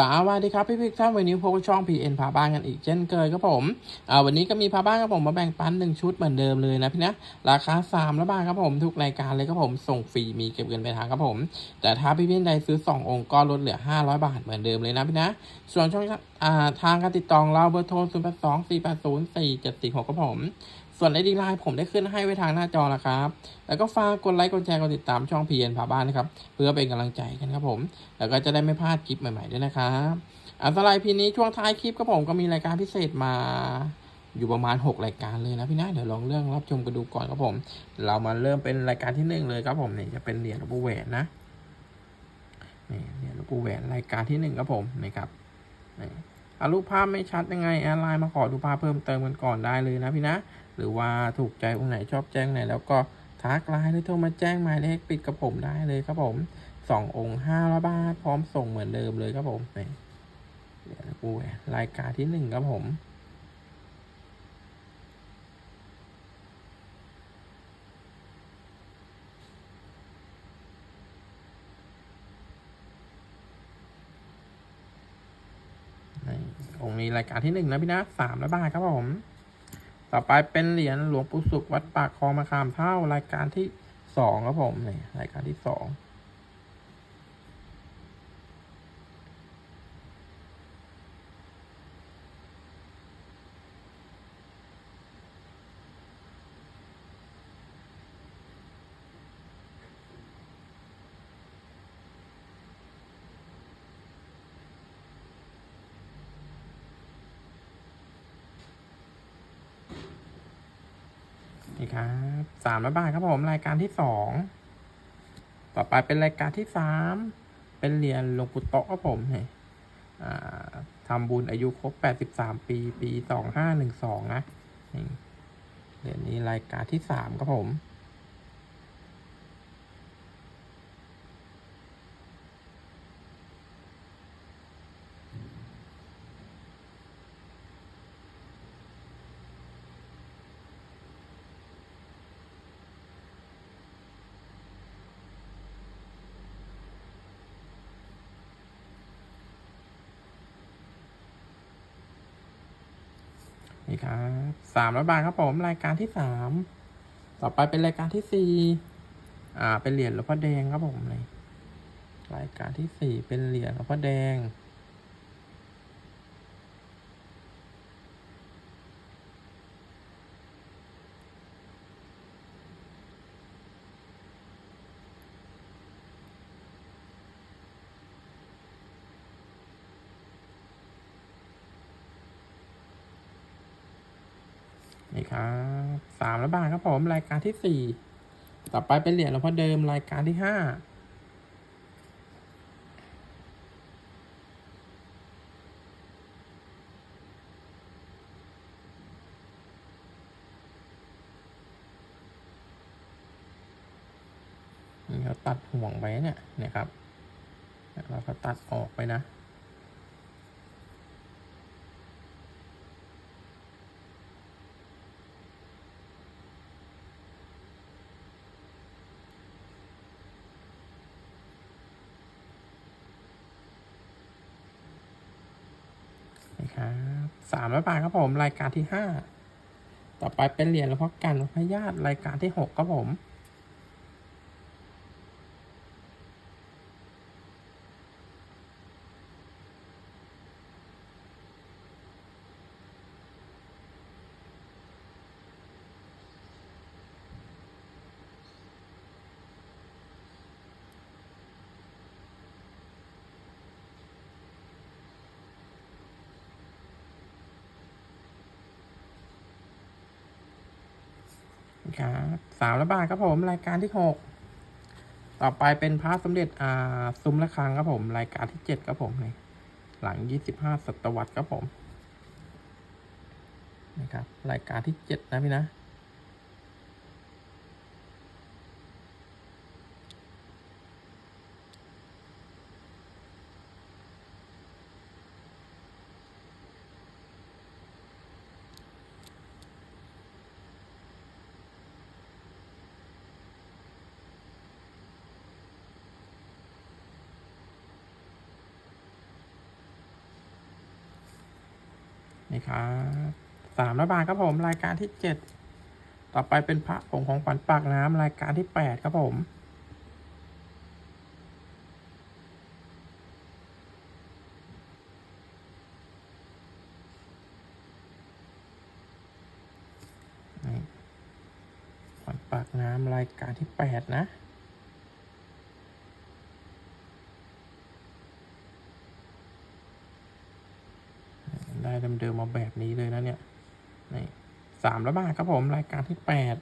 สวัสดีครับพี่พิกท่านวันนี้พบกับช่อง PN พาบ้านกันอีกเช่นเคยครับผมอ่าวันนี้ก็มีพาบ้านครับผมมาแบ่งปันหนึ่งชุดเหมือนเดิมเลยนะพี่นะราคา3ละบาทครับผมทุกรายการเลยครับผมส่งฟรีมีเก็บเงินไปลายทางครับผม แต่ถ้าพี่พี่ใดซื้อ 2 องค์ก็ลดเหลือ 500 บาทเหมือนเดิมเลยนะพี่นะส่วนช่องอ่าทางการติดต่อเราเบอร์โทร0 8 2 4 8 0 4 7 4 6ครับผม ส่วนไอดีไลน์ผมได้ขึ้นให้ไว้ทางหน้าจอแล้วครับ แล้วก็ฝากกดไลค์กดแชร์กดติดตามช่อง PN พาบ้านนะครับ เพื่อเป็นกำลังใจกันครับผม แล้วก็จะได้ไม่พลาดคลิปใหม่ๆด้วยนะครับอันตรายพีนี้ช่วงท้ายคลิปครับผมก็มีรายการพิเศษมาอยู่ประมาณ 6 รายการเลยนะพี่นะเดี๋ยวลองเรื่องรับชมกันดูก่อนครับผม เรามาเริ่มเป็นรายการที่หนึ่งเลยครับผมนี่จะเป็นเหรียญหลวงปู่แหวนนะนี่เหรียญหลวงปู่แหวนรายการที่หนึ่งครับผมนี่ครับนี่อารูปภาพไม่ชัดยังไงแอดไลน์มาขอดูภาพเพิ่มเติมกันก่อนได้เลยนะพี่นะ หรือว่าถูกใจองค์ไหนชอบแจ้งไหน แล้วก็ทักไลน์หรือโทรมาแจ้งหมายเลขปิดกับผมได้เลยครับผมสององค์ห้าร้อยบาทพร้อมส่งเหมือนเดิมเลยครับผมนี่เดี๋ยวกูรายการที่หนึ่งครับผมองค์นี้รายการที่หนึ่งนะพี่นะสามร้อยบาทครับผม ต่อไปเป็นเหรียญหลวงปู่สุขวัดปากคลองมะขามเท่ารายการที่สองครับผมนี่รายการที่สอง นี่ครับสามร้อยบาทครับผมรายการที่สองต่อไปเป็นรายการที่สามเป็นเหรียญหลวงปู่โตครับผมเนี่ยทำบุญอายุครบแปดสิบสามปีปีสองห้าหนึ่งสองนะเหรียญนี้รายการที่สามครับผม นี่ครับสามร้อยบาทครับผมรายการที่สามต่อไปเป็นรายการที่สี่อ่า เป็นเหรียญหลวงพ่อแดงครับผมเลยรายการที่สี่เป็นเหรียญหลวงพ่อแดง นี่ครับสามร้อยบาทครับผม รายการที่สี่ต่อไปเป็นเหรียญหลวงพ่อเดิมรายการที่ห้านี่เขาตัดห่วงไปเนี่ยนี่ยครับ เราก็ตัดออกไปนะ นะครับสามร้อยบาทครับผม รายการที่ห้า ต่อไปเป็นเหรียญหลวงพ่อกันพญาติรายการที่หกครับผม ครับสามระบาทครับผม รายการที่หกต่อไปเป็นพระสมเด็จอ่าซุ้มระฆังครับผม รายการที่เจ็ดครับผมนี่หลังยี่สิบห้าศตวรรษครับผมนะครับรายการที่เจ็ดนะพี่นะ นี่ครับสามร้อยบาทครับผมรายการที่เจ็ดต่อไปเป็นพระผงของขวัญปากน้ำรายการที่แปดครับผมขวัญปากน้ำรายการที่แปดนะ เดิมๆมาแบบนี้เลยนะเนี่ยนี่สามร้อยบาทครับผมรายการที่แปด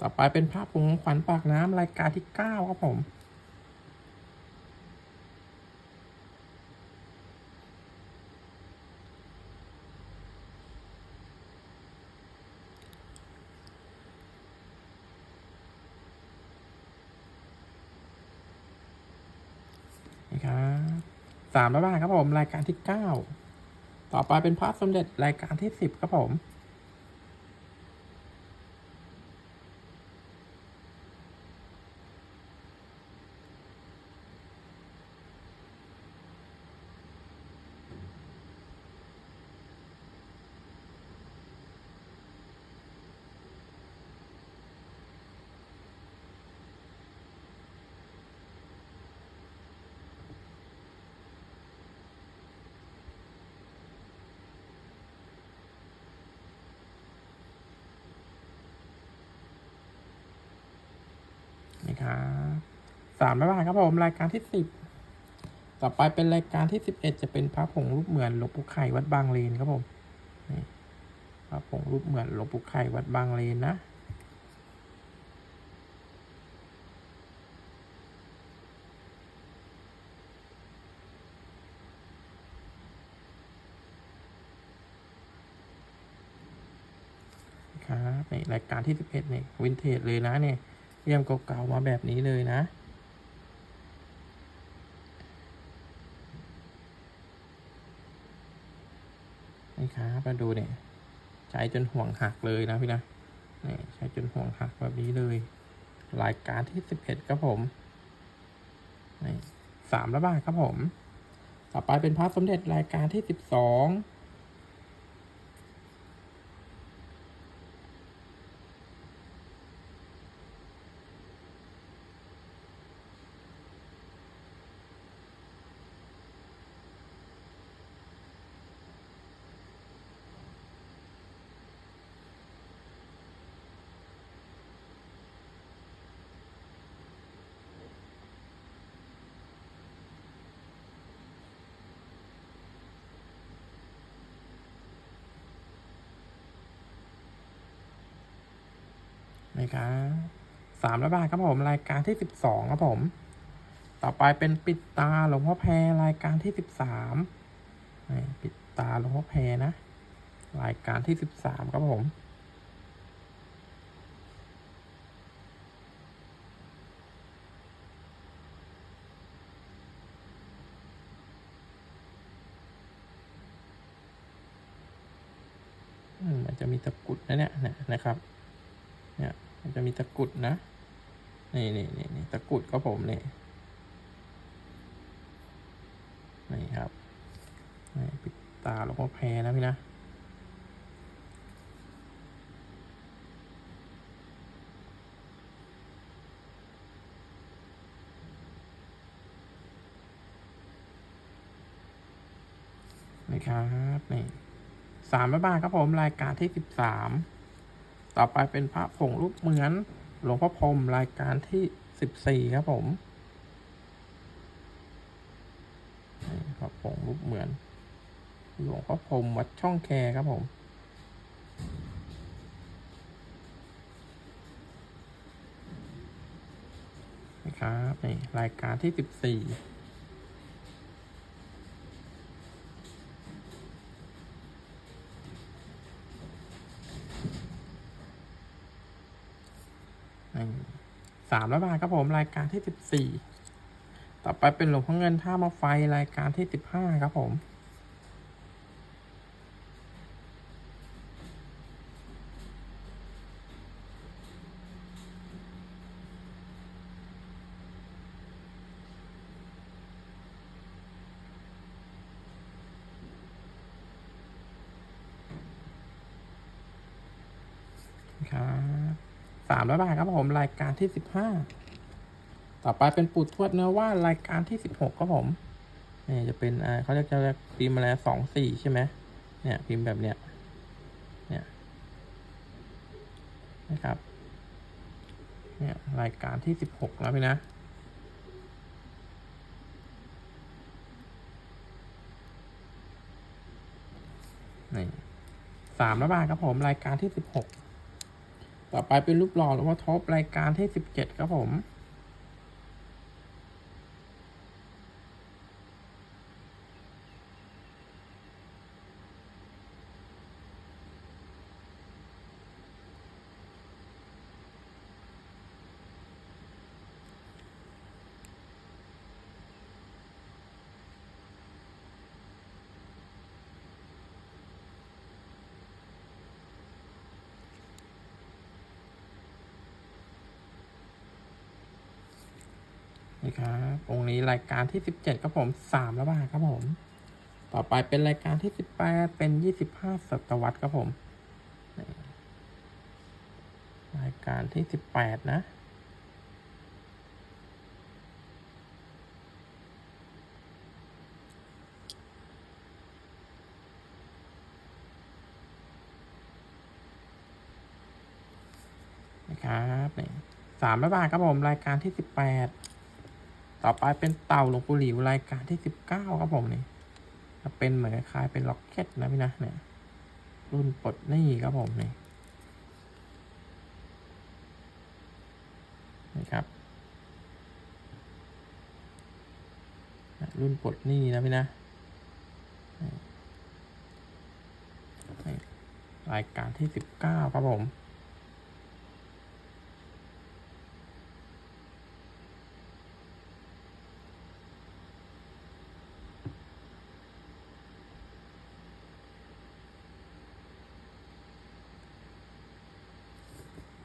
ต่อไปเป็นภาพผงของขวัญปากน้ำรายการที่เก้าครับผมนี่ครับสามร้อยบาทครับผม รายการที่เก้า ต่อไปเป็นพระสมเด็จรายการที่สิบครับผม นี่ครับสามร้อยบาทครับผมรายการที่สิบต่อไปเป็นรายการที่สิบเอ็ดจะเป็นพระผงรูปเหมือนหลวงปู่ไข่วัดบางเลนครับผมนี่พระผงรูปเหมือนหลวงปู่ไข่วัดบางเลนนะครับนี่รายการที่สิบเอ็ดนี่วินเทจเลยนะเนี่ยเยี่ยมเก่าๆมาแบบนี้เลยนะ ครับมาดูเนี่ยใช้จนห่วงหักเลยนะพี่นะนี่ใช้จนห่วงหักแบบนี้เลยรายการที่สิบเอ็ดครับผมนี่สามระบาทครับผม ต่อไปเป็นพระสมเด็จรายการที่สิบสอง นะครับสามร้อยบาทครับผมรายการที่สิบสองครับผม ต่อไปเป็นปิดตาหลวงพ่อแพรรายการที่สิบสามปิดตาหลวงพ่อแพรนะ รายการที่สิบสามครับผมมันจะมีตะกุดนะเนี่ยนะครับ เนี่ย มันจะมีตะกุดนะ นี่นี่นี่นี่ตะกุดครับผมนี่ นี่ครับนี่ปิดตาหลวงพ่อแพรนะพี่นะ นี่ครับ นี่สามบาทครับผมรายการที่สิบสาม ต่อไปเป็นพระผงรูปเหมือนหลวงพ่อพรมรายการที่สิบสี่ครับผมนี่พระผงรูปเหมือน หลวงพ่อพรมวัดช่องแคครับผมนะครับนี่รายการที่สิบสี่ามร้อยบาทครับผมรายการที่สิบสี่ต่อไปเป็นหลวงพ่อเงินท่ามาไฟรายการที่สิบห้าครับผมครับ สามร้อยบาทครับผมรายการที่สิบห้าต่อไปเป็นปูทวดเนื้อว่านรายการที่สิบหกครับผมนี่จะเป็นอ่าเขาเรียกจะพิมพ์อะไรสองสี่ใช่ไหมเนี่ยพิมพ์แบบเนี้ยเนี่ยนะครับเนี่ยรายการที่สิบหกแล้วพี่นะนี่สามระบาทครับผมรายการที่สิบหก ต่อไปเป็นรูปหล่อหรือว่าท็อปรายการที่สิบเจ็ดครับผม นี่ครับองค์นี้รายการที่สิบเจ็ดครับผมสามระบาทครับผม ต่อไปเป็นรายการที่สิบแปดเป็นยี่สิบห้าศตวรรษครับผม รายการที่สิบแปดนะนะครับนี่สามร้อยบาทครับผม รายการที่สิบแปด ต่อไปเป็นเต่าหลวงปู่หลิวรายการที่สิบเก้าครับผมนี่จะเป็นเหมือนคล้ายเป็นล็อกเก็ตนะพี่นะเนี่ย รุ่นปลดหนี้ครับผมนี่นี่ครับรุ่นปลดหนี้นะพี่นะรายการที่สิบเก้าครับผม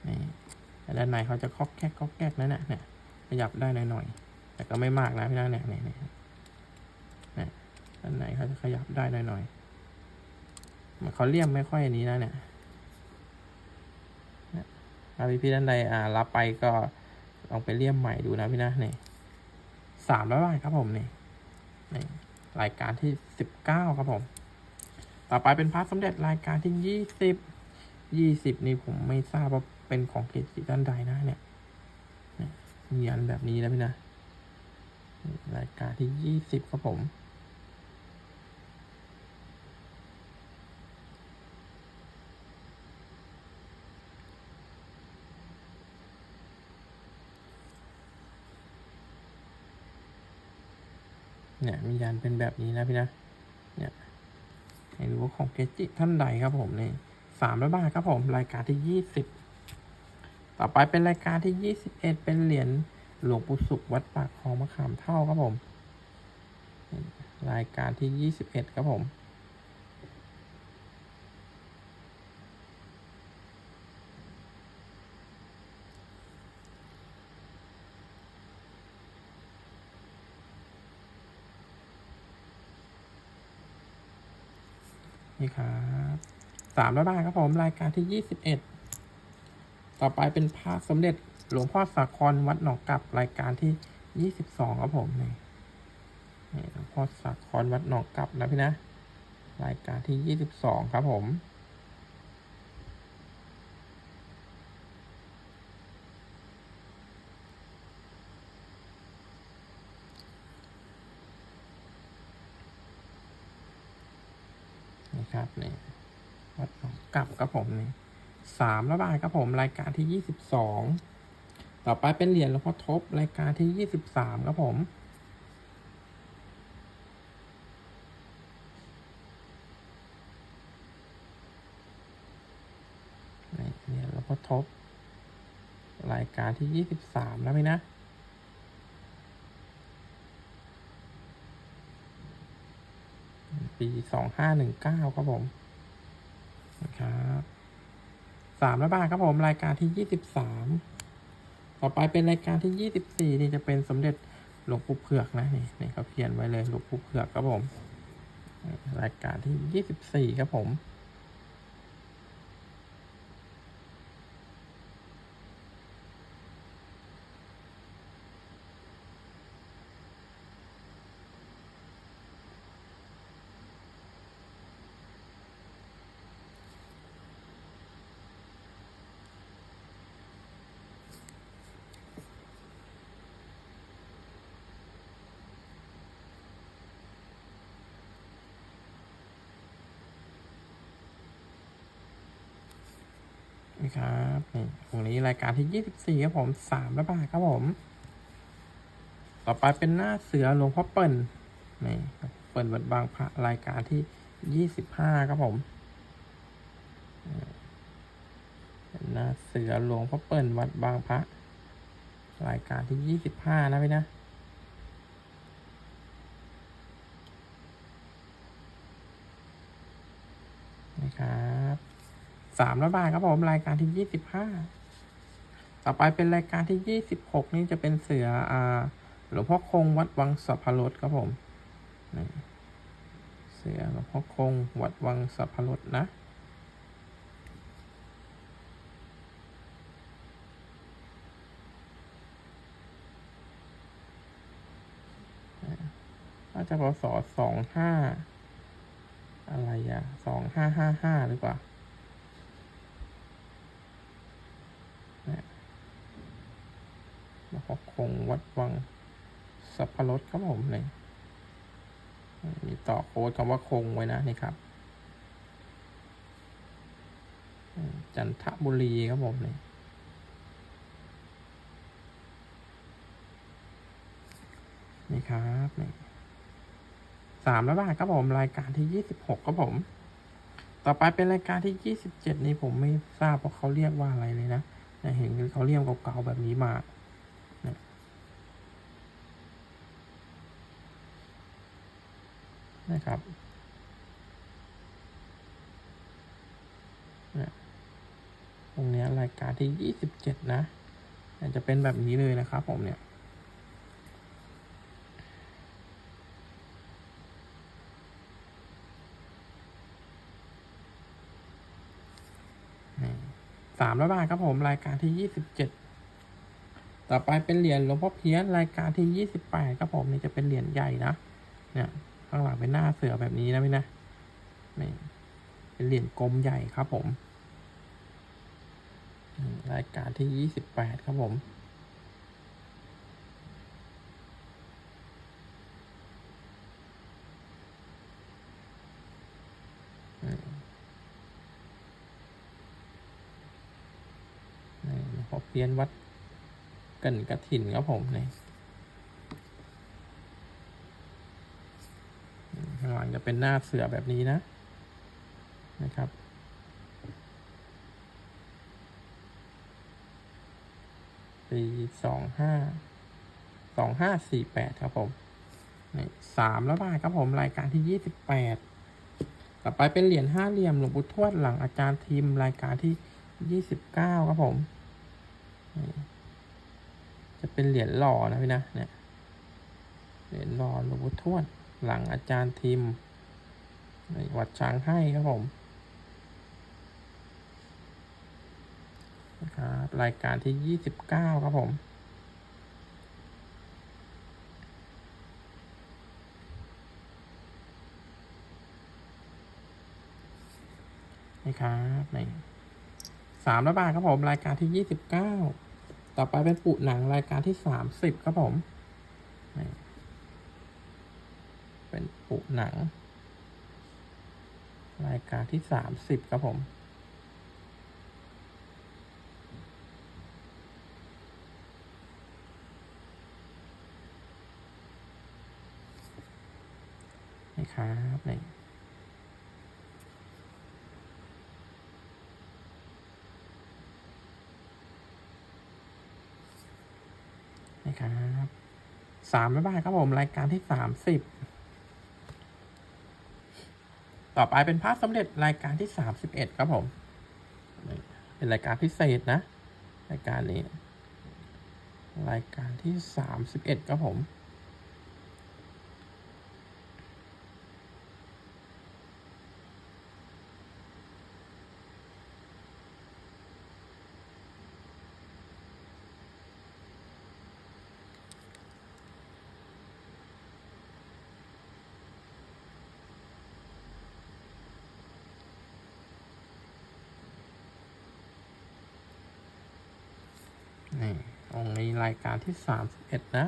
นี่แต่ด้าน ในเขาจะคอกแก๊กคอกแก๊กนั่นแหละเนี่ยขยับได้หน่อยๆแต่ก็ไม่มากนะพี่นะเนี่ยเนี่ยเนี่ยเนี่ยด้านในเขาจะขยับได้หน่อยๆมือนเขาเลี่ยมไม่ค่อยอันนี้นะเนี่ยนี่ยถ้าพี่พี่ด้านใดอ่ารับไปก็ลองไปเลี่ยมใหม่ดูนะพี่นะเนี่ยสามร้อยบาทครับผมเนี่นี่รายการที่สิบเก้าครับผม ต่อไปเป็นพาระสมเด็จรายการที่ยี่สิบยี่สิบนี่ผมไม่ทราบว่า เป็นของเกจิด้านใดนะเนี่ยมีอันแบบนี้นะพี่นะ รายการที่ยี่สิบครับผม เนี่ยมียันเป็นแบบนี้นะพี่นะ เนี่ยให้รู้ว่าของเกจิท่านใดครับผมนี่สามร้อยบาทครับผม รายการที่ยี่สิบ ต่อไปเป็นรายการที่ยี่สิบเอ็ดเป็นเหรียญหลวงปู่สุขวัดปากคลองมะขามเท่าครับผม รายการที่ยี่สิบเอ็ดครับผม นี่ครับสามร้อยบาทครับผม รายการที่ยี่สิบเอ็ด ต่อไปเป็นพระสมเด็จหลวงพ่อสาครวัดหนองกลับรายการที่ยี่สิบสองครับผมนี่นี่หลวงพ่อสาครวัดหนองกลับนะพี่นะ รายการที่ยี่สิบสองครับผมนี่ครับนี่วัดหนองกลับครับผมนี่ สามระบาทครับผมรายการที่ยี่สิบสองต่อไปเป็นเหรียญหลวงพ่อทบรายการที่ยี่สิบสามครับผมนี่เหรียญหลวงพ่อทบรายการที่ยี่สิบสามแล้วไหมนะปีสองห้าหนึ่งเก้าครับผมนะครับามแล้วบ้างครับผมรายการที่ยี่สิบสามต่อไปเป็นรายการที่ยี่สิบสี่นี่จะเป็นสมเด็จหลวงปู่เผือกนะนี่นี่เขาเขียนไว้เลยหลวงปู่เผือกครับผม รายการที่ยี่สิบสี่ครับผม นี่ครับนี่ตรงนี้รายการที่ยี่สิบสี่ครับผมสามระบาทครับผม ต่อไปเป็นหน้าเสือหลวงพ่อเปิ่นนี่เปิ่นวัดบางพระรายการที่ยี่สิบห้าครับผมหน้าเสือหลวงพ่อเปิ่นวัดบางพระ รายการที่ยี่สิบห้านะพี่นะนะครับ สามร้อยบาทครับผมรายการที่ยี่สิบห้าต่อไปเป็นรายการที่ยี่สิบหกนี่จะเป็นเสืออ่าหลวงพ่อคงวัดวังสัพพรสครับผมนี่เสือหลวงพ่อคงวัดวังสัพพรสนะน่าจะพศสองห้าอะไรอะสองห้าห้าห้าหรือเปล่าเนี่ยแล้วก็ค งวัดวังสับปะรดครับผมเลยมีต่อโค้ดคำว่าคงไว้นะนี่ครับ จันทบุรีครับผมเลยนี่ครับนี่สามแล้วบาทครับผมรายการที่ยี่สิบหกครับผม ต่อไปเป็นรายการที่ยี่สิบเจ็ดนี้ผมไม่ทราบว่าเขาเรียกว่าอะไรเลยนะเห็นเขาเรียกเก่าๆแบบนี้มาเนี่ย นะครับนี่ตรงนี้รายการที่ยี่สิบเจ็ดนะจะเป็นแบบนี้เลยนะครับผมเนี่ยสามร้อยบาทครับผมรายการที่ยี่สิบเจ็ดต่อไปเป็นเหรียญหลวงพ่อเพี้ยนรายการที่ยี่สิบแปดครับผมนี่จะเป็นเหรียญใหญ่นะเนี่ย ข้างหลังเป็นหน้าเสือแบบนี้นะพี่นะนี่เป็นเหรียญกลมใหญ่ครับผม รายการที่ยี่สิบแปดครับผมนี่หลวงพ่อเพี้ยนวัดกันกระถินครับผมนี่อืมข้างหลังจะ เป็นหน้าเสือแบบนี้นะนะครับ ปีสองห้าสองห้าสี่แปดครับผมนี่สามแล้วบาทครับผมรายการที่ยี่สิบแปดต่อไปเป็นเหรียญห้าเหลี่ยมหลวงปู่ทวดหลังอาจารย์ทีมรายการที่ยี่สิบเก้าครับผม จะเป็นเหรียญหล่อนะพี่นะเนี่ยเหรียญหล่อหลวงปู่ทวดหลังอาจารย์ทีม วัดช้างให้ครับผมนะครับรายการที่ยี่สิบเก้าครับผมนี่ครับนี่สามร้อยบาทครับผม รายการที่ยี่สิบเก้าต่อไปเป็นปุหนังรายการที่สามสิบครับผม เป็นปุหนัง รายการที่สามสิบครับผม นี่ครับนี่นะครับสามร้อยบาทครับผม รายการที่สามสิบ ต่อไปเป็นพระสำเร็จรายการที่สามสิบเอ็ดครับผม เป็นรายการพิเศษนะ รายการนี้ รายการที่สามสิบเอ็ดครับผม นี่องค์นี้รายการที่สามสิบเอ็ดนะ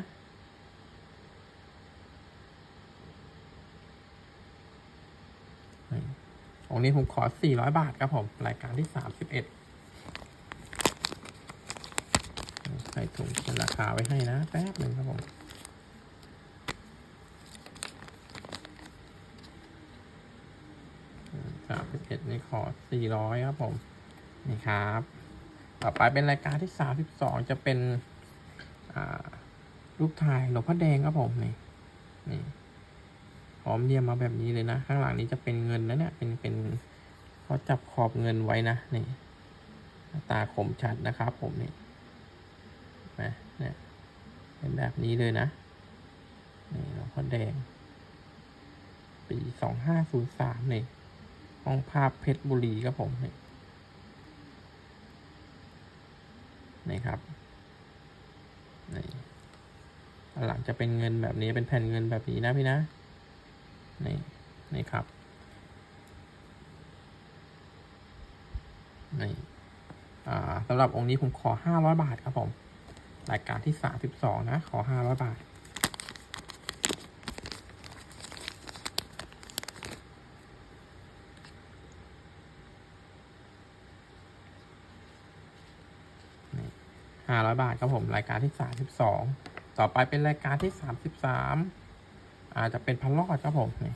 องค์นี้ผมขอสี่ร้อยบาทครับผม รายการที่สามสิบเอ็ดใส่ถุงเขียนราคาไว้ให้นะแป๊บหนึ่งครับผมสามสิบเอ็ดนี่ขอสี่ร้อยครับผม นี่ครับ ต่อไปเป็นรายการที่สามสิบสองจะเป็นลูกถ่ายหลวงพ่อแดงครับผมนี่นี่พร้อมเรียมมาแบบนี้เลยนะ ข้างหลังนี้จะเป็นเงินนะเนี่ยเป็นเป็นเขาจับขอบเงินไว้นะนี่ตาคมชัดนะครับ ผมนี่นะเนี่ยเป็นแบบนี้เลยนะนี่หลวงพ่อแดง ปีสองห้าศูนย์สามนี่ห้องภาพเพชรบุรีครับผมนี่ นี่ครับนี่หลังจะเป็นเงินแบบนี้เป็นแผ่นเงินแบบนี้นะพี่นะนี่นี่ครับนี่สำหรับองค์นี้ผมขอห้าร้อยบาทครับผมรายการที่สามสิบสองนะ ขอห้าร้อยบาท ห้าร้อยบาทครับผมรายการที่สามสิบสองต่อไปเป็นรายการที่สามสิบสามอาจจะเป็นพันรอดครับผมนี่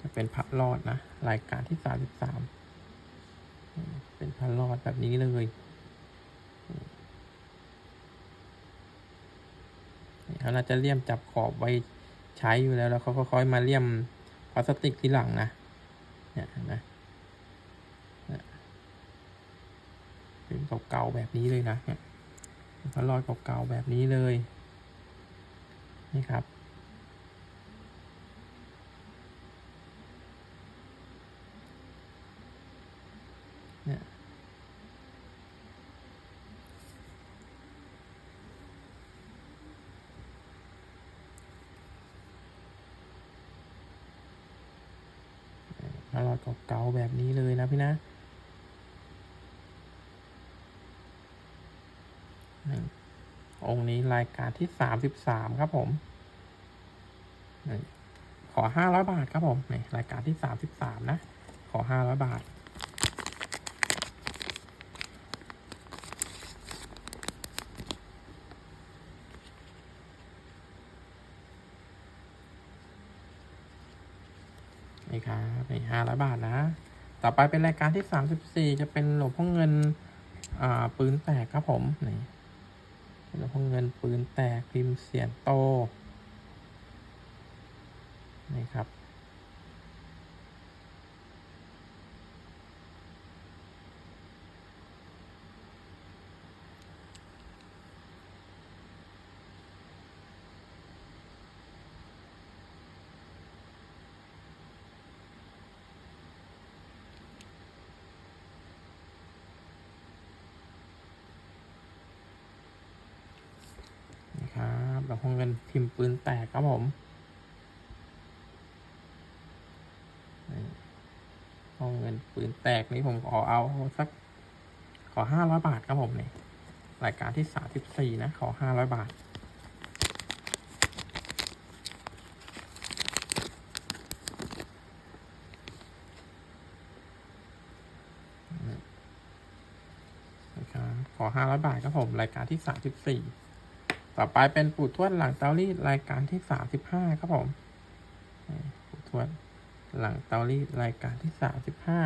จะเป็นพันรอดนะ รายการที่สามสิบสามเป็นพันรอดแบบนี้เลยเขาน่าจะเลี่ยมจับขอบไว้ใช้อยู่แล้วแล้วเขาค่อยมาเลี่ยมพลาสติกทีหลังนะเนี่ยนไหม เป็นเก่าๆแบบนี้เลยนะเนี่ยพระรอดเก่าๆแบบนี้เลย นี่ครับ เนี่ยพรอดเก่าๆแบบนี้เลยนะพี่นะ นี่ องค์นี้รายการที่สามสิบสามครับผม ขอห้าร้อยบาทครับผมนี่รายการที่สามสิบสามนะ ขอห้าร้อยบาท นี่ครับนี่ห้าร้อยบาทนะ ต่อไปเป็นรายการที่สามสิบสี่จะเป็นหลวงพ่อเงิน อ่า ปืนแตกครับผม นี่ แล้วพวกเงินปืนแตกพิมพ์เสียนโตนี่ครับ นี่ ครับหลวงเงินพิมพ์ปืนแตกครับผมนี่ห้องเงินปืนแตกนี่ผมขอเอาสักขอห้าร้อยบาทครับผมนี่รายการที่สามสิบสี่นะ ขอห้าร้อยบาทนะครับขอห้าร้อยบาทครับผม รายการที่สามสิบสี่ ต่อไปเป็นปู่ทวดหลังเตารีดรายการที่สามสิบห้าครับผมปู่ทวดหลังเตารีดรายการที่สามสิบห้า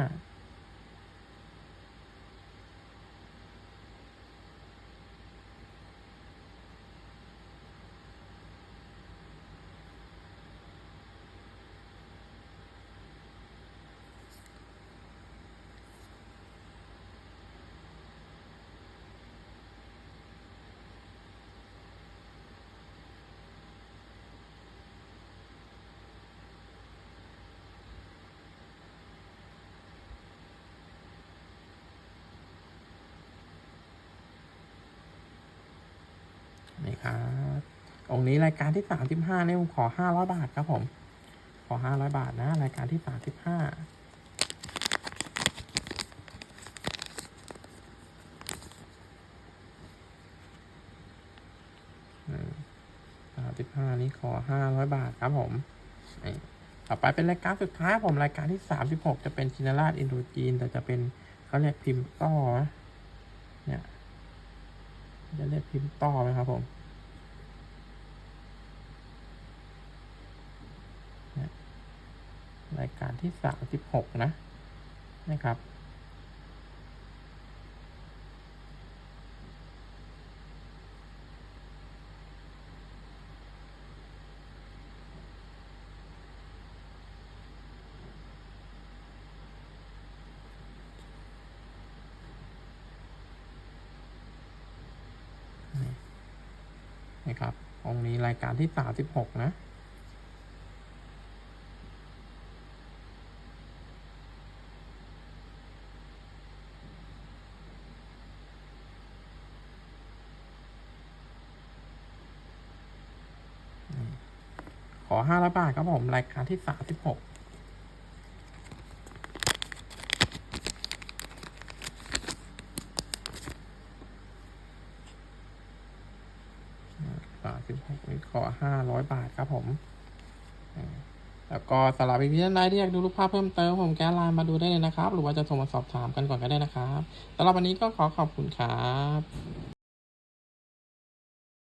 นี่ครับ องนี้รายการที่สามสิบห้าเนี่ยผมขอห้าร้อยบาทครับผม ขอห้าร้อยบาทนะ รายการที่สามสิบห้าสามสิบห้านี้ขอห้าร้อยบาทครับผมต่อไปเป็นรายการสุดท้ายผมรายการที่สามสิบหกจะเป็นชินาราชอินโดจีน แต่จะเป็นเขาเรียกพิมพ์ต้อนะเนี่ย จะเรียกพิมพ์ต่อไหมครับผมเนี่ย รายการที่สามสิบหกนะ นะครับ นะครับองค์นี้รายการที่สามสิบหกนะ ห้าร้อยบาทครับผมรายการที่สามสิบหกสามสิบหกนี่ขอห้าร้อยบาทครับผมแล้วก็สำหรับพี่ท่านใดที่อยากดูรูปภาพเพิ่มเติมผมแก้ไลน์มาดูได้เลยนะครับ หรือว่าจะโทรมาสอบถามกันก่อนก็ได้นะครับสำหรับวันนี้ก็ขอขอบคุณครับ